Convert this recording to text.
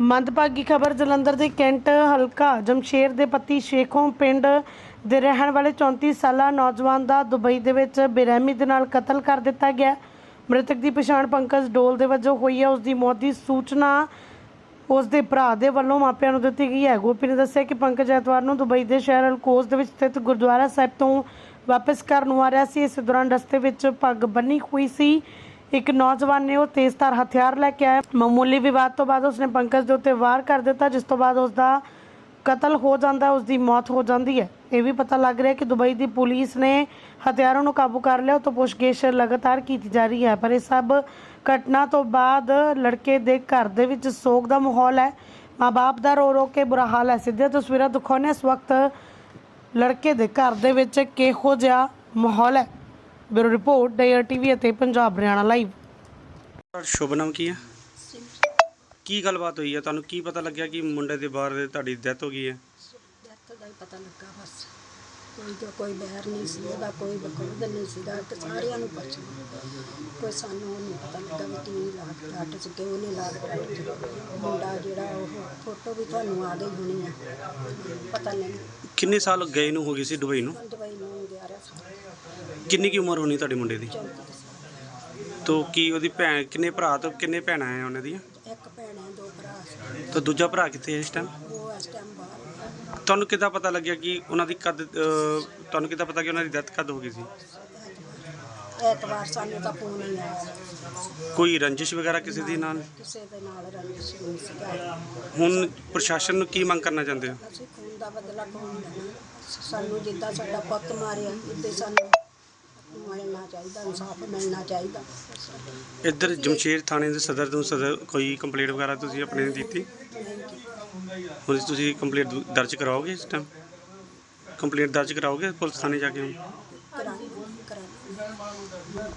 ਮੰਦਭਾਗੀ ਖਬਰ, ਜਲੰਧਰ ਦੇ ਕੈਂਟ, ਹਲਕਾ ਜਮਸ਼ੇਰ ਦੇ ਪਤੀ ਸ਼ੇਖੋਂ ਪਿੰਡ ਦੇ ਰਹਿਣ ਵਾਲੇ 34 ਸਾਲਾ ਨੌਜਵਾਨ ਦਾ ਦੁਬਈ ਦੇ ਵਿੱਚ ਬੇਰਹਿਮੀ ਦੇ ਨਾਲ ਕਤਲ ਕਰ ਦਿੱਤਾ ਗਿਆ। ਮ੍ਰਿਤਕ ਦੀ ਪਛਾਣ ਪੰਕਜ ਡੋਲ ਦੇ ਵਜੋਂ ਹੋਈ ਹੈ। ਉਸ ਦੀ ਮੌਤ ਦੀ ਸੂਚਨਾ ਉਸ ਦੇ ਭਰਾ ਦੇ ਵੱਲੋਂ ਮਾਪਿਆਂ ਨੂੰ ਦਿੱਤੀ ਗਈ ਹੈ। ਗੋਪੀ ਨੇ ਦੱਸਿਆ ਕਿ ਪੰਕਜ ਐਤਵਾਰ ਨੂੰ ਦੁਬਈ ਦੇ ਸ਼ਹਿਰ ਅਲਕੋਸ ਦੇ ਵਿੱਚ ਸਥਿਤ ਗੁਰਦੁਆਰਾ ਸਾਹਿਬ ਤੋਂ ਵਾਪਸ ਘਰ ਨੂੰ ਆ ਰਿਹਾ ਸੀ। ਇਸ ਦੌਰਾਨ ਰਸਤੇ ਵਿੱਚ ਪੱਗ ਬੰਨੀ ਹੋਈ ਸੀ। ਇੱਕ ਨੌਜਵਾਨ ਨੇ ਉਹ ਤੇਜ਼ਧਾਰ ਹਥਿਆਰ ਲੈ ਕੇ ਆਇਆ। ਮਾਮੂਲੀ ਵਿਵਾਦ ਤੋਂ ਬਾਅਦ ਉਸਨੇ ਪੰਕਜ ਦੇ ਉੱਤੇ ਵਾਰ ਕਰ ਦਿੱਤਾ ਜਿਸ ਤੋਂ ਬਾਅਦ ਉਸ ਦਾ ਕਤਲ ਹੋ ਜਾਂਦਾ ਹੈ, ਉਸ ਦੀ ਮੌਤ ਹੋ ਜਾਂਦੀ ਹੈ। ਇਹ ਵੀ ਪਤਾ ਲੱਗ ਰਿਹਾ ਕਿ ਦੁਬਈ ਦੀ ਪੁਲਿਸ ਨੇ ਹਥਿਆਰਾਂ ਨੂੰ ਕਾਬੂ ਕਰ ਲਿਆ ਤੋਂ ਪੁੱਛਗਿੱਛ ਲਗਾਤਾਰ ਕੀਤੀ ਜਾ ਰਹੀ ਹੈ। ਪਰ ਇਹ ਸਭ ਘਟਨਾ ਤੋਂ ਬਾਅਦ ਲੜਕੇ ਦੇ ਘਰ ਦੇ ਵਿੱਚ ਸੋਗ ਦਾ ਮਾਹੌਲ ਹੈ। ਮਾਂ-ਬਾਪ ਦਾ ਰੋ ਰੋ ਕੇ ਬੁਰਾ ਹਾਲ ਹੈ। ਸਿੱਧੇ ਤਸਵੀਰਾਂ ਦਿਖਾਉਂਦੇ ਹਾਂ। ਇਸ ਵਕਤ ਲੜਕੇ ਦੇ ਘਰ ਦੇ ਵਿੱਚ ਕਿਹੋ ਜਿਹਾ ਮਾਹੌਲ ਹੈ। ਬਿਊਰੋ ਰਿਪੋਰਟ ਡੇਅਰ ਟੀਵੀ ਅਤੇ ਪੰਜਾਬ ਹਰਿਆਣਾ ਲਾਈਵ ਸ਼ੁਭ ਨਾਮ ਕੀ ਹੈ? ਕੀ ਗੱਲਬਾਤ ਹੋਈ ਹੈ? ਤੁਹਾਨੂੰ ਕੀ ਪਤਾ ਲੱਗਿਆ ਕਿ ਮੁੰਡੇ ਦੇ ਬਾਹਰ ਤੁਹਾਡੀ ਡੈਥ ਹੋ ਗਈ ਹੈ? ਡੈਥ ਦਾ ਹੀ ਪਤਾ ਲੱਗਾ ਬਸ। ਕੋਈ ਜੋ ਕੋਈ ਬਹਿਰ ਨਹੀਂ ਸੀ ਉਹਦਾ ਕੋਈ ਬਕਰਦ ਨਹੀਂ ਸੀਗਾ ਤੇ ਸਾਰਿਆਂ ਨੂੰ ਪੁੱਛ ਲਓ। ਕੋਈ ਸਾਨੂੰ ਨਹੀਂ ਪਤਾ ਲੱਗਾ ਵੀ ਕੀ ਲਾਗ ਡਾਟ ਚ ਕਿਉਂ ਨਹੀਂ ਲਾਗ ਮੁੰਡਾ ਜਿਹੜਾ ਉਹ ਫੋਟੋ ਵੀ ਤੁਹਾਨੂੰ ਆ ਗਈ ਹੋਣੀ ਆ ਪਤਾ ਨਹੀਂ। ਕਿੰਨੇ ਸਾਲ ਗਏ ਨੂੰ ਹੋ ਗਈ ਸੀ ਦੁਬਈ ਨੂੰ? ਦੁਬਈ ਨੂੰ ਰਿਹਾ ਕਿੰਨੀ ਕੀ ਉਮਰ ਹੋਣੀ ਤੁਹਾਡੇ ਮੁੰਡੇ ਦੀ? 34 ਸਾਲ ਤੋ ਕੀ ਉਹਦੀ ਭੈਣ ਕਿੰਨੇ ਭਰਾ ਤੋਂ ਕਿੰਨੇ ਭੈਣਾਂ ਆ ਉਹਨਾਂ ਦੀਆਂ? ਇੱਕ ਭੈਣ ਹੈ ਦੋ ਭਰਾ ਸੀ ਤਾਂ ਦੂਜਾ ਭਰਾ ਕਿੱਥੇ ਹੈ ਇਸ ਟਾਈਮ ਉਹ ਇਸ ਟਾਈਮ ਬਾਹਰ। ਤੁਹਾਨੂੰ ਕਿੱਦਾਂ ਪਤਾ ਲੱਗਿਆ ਕਿ ਉਹਨਾਂ ਦੀ ਕਦ ਅਹ, ਤੁਹਾਨੂੰ ਕਿੱਦਾਂ ਪਤਾ ਕਿ ਉਹਨਾਂ ਦੀ ਡੈਥ ਕਦ ਹੋ ਗਈ ਸੀ? ਐਤਵਾਰ ਸਾਨੂੰ ਤਾਂ ਫੋਨ ਨਹੀਂ ਆਇਆ। ਕੋਈ ਰੰਜਿਸ਼ ਵਗੈਰਾ ਕਿਸੇ ਦੀ ਨਾਲ? ਕਿਸੇ ਦੇ ਨਾਲ ਰੰਜਿਸ਼ ਨਹੀਂ ਸੀਗਾ ਹੁਣ ਪ੍ਰਸ਼ਾਸਨ ਨੂੰ ਕੀ ਮੰਗ ਕਰਨਾ ਚਾਹੁੰਦੇ ਹੋ? ਅਸੀਂ ਖੂਨ ਦਾ ਬਦਲਾ ਕੌਣ ਲੈਣਾ? ਸਾਨੂੰ ਜਿੱਦਾਂ ਸਾਡਾ ਪੁੱਤ ਮਾਰਿਆ ਇੱਦਾਂ ਸਾਨੂੰ ਮਿਲਣਾ ਚਾਹੀਦਾ ਇਨਸਾਫ ਮਿਲਣਾ ਚਾਹੀਦਾ। ਇੱਧਰ ਜਮਸ਼ੇਰ ਥਾਣੇ ਦੇ ਸਦਰ ਤੋਂ ਸਦਰ ਕੋਈ ਕੰਪਲੇਂਟ ਵਗੈਰਾ ਤੁਸੀਂ ਆਪਣੇ ਨੇ ਦਿੱਤੀ। ਹੁਣ ਤੁਸੀਂ ਕੰਪਲੇਂਟ ਦਰਜ ਕਰਾਓਗੇ ਇਸ ਟਾਈਮ ਕੰਪਲੇਂਟ ਦਰਜ ਕਰਾਓਗੇ ਪੁਲਿਸ ਥਾਣੇ ਜਾ ਕੇ ਹੁਣ? ਕਰਾਂਗੇ ਕਰਾਂਗੇ।